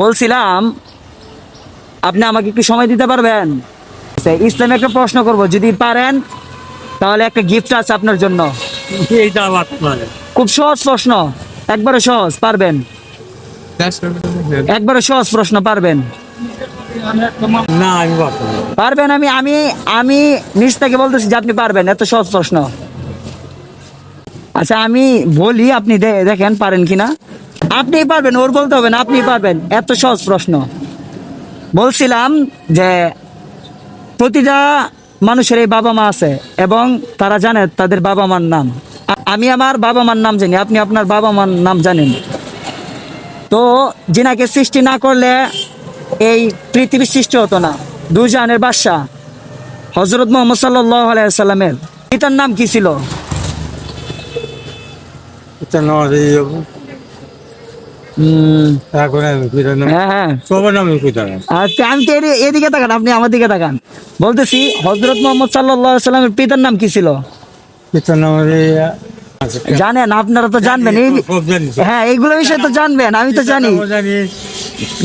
বলছিলাম আপনি আমাকে একটু সময় দিতে পারবেন? আচ্ছা, ইসলামে একটা প্রশ্ন করব যদি পারেন তাহলে একটা গিফট আছে আপনার জন্য। খুব সহজ প্রশ্ন একবারে সহজ পারবেন? একবারে সহজ প্রশ্ন পারবেন? না আমি পারবেন? আমি আমি আমি নিজ থেকে বলতেছি যে আপনি পারবেন এত সহজ প্রশ্ন। আচ্ছা আমি বলি আপনি দেখেন পারেন কিনা? আপনি পারবেন, ওর বলতে হবে না আপনি পারবেন। এত সহজ প্রশ্ন। বলছিলাম যে প্রতিটা মানুষের এই বাবা মা আছে এবং তারা জানে তাদের বাবা মার নাম। আমি আমার বাবা মার নাম জানি, আপনি আপনার বাবা মার নাম জানেন। তো যিনাকে সৃষ্টি না করলে এই পৃথিবী সৃষ্টি হতো না। দুজানের বাদশাহ হজরত মোহাম্মদ সাল্লাহ আলাইসাল্লামের পিতার নাম কি ছিল? এদিকে তাকান আপনি আমার দিকে তাকান। বলতেছি হজরত মোহাম্মদ সাল্লাহ সাল্লামের পিতার নাম কি ছিল? নেওয়া জানেন আপনারা তো জানবেন। হ্যাঁ এইগুলো বিষয় তো জানবেন আমি তো জানি।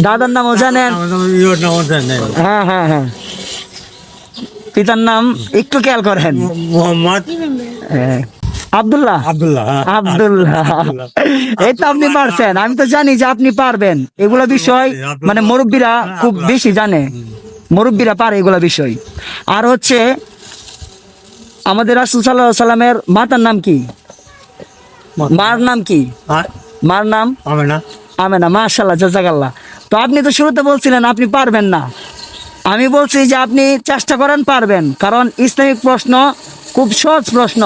দাদার নামও জানেন। হ্যাঁ হ্যাঁ হ্যাঁ। পিতার নাম একটু খেয়াল করেন। মোহাম্মদ? হ্যাঁ। আব্দুল্লাহ? আব্দুল্লাহ হ্যাঁ। আব্দুল্লাহ। এই তো আপনি পারছেন। আমি তো জানি যে আপনি পারবেন। এগুলো বিষয় মানে মুরব্বীরা খুব বেশি জানে। মুরব্বীরা পারে এগুলো বিষয়। আর হচ্ছে আমাদের রাসুল সাল্লাহ সাল্লামের মাতার নাম কি? মার নাম কি? হ্যাঁ, মার নাম? হবে না আমেনা মাশাল্লাহ জাজাকাল্লাহ। তো আপনি তো শুরুতে বলছিলেন আপনি পারবেন না। আমি বলছি যে আপনি চেষ্টা করেন পারবেন। কারণ ইসলামিক প্রশ্ন খুব সহজ প্রশ্ন।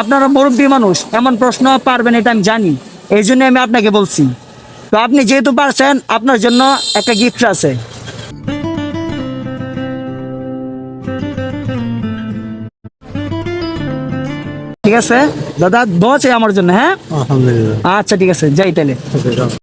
আপনারা মুরব্বী মানুষ এমন প্রশ্ন পারবেন এটা আমি জানি। এই জন্য আমি আপনাকে বলছি। তো আপনি যেহেতু পারছেন আপনার জন্য একটা গিফট আছে। ঠিক আছে? দাদা দোয়া চাই আমার জন্য হ্যাঁ? আচ্ছা ঠিক আছে। যাই তাহলে।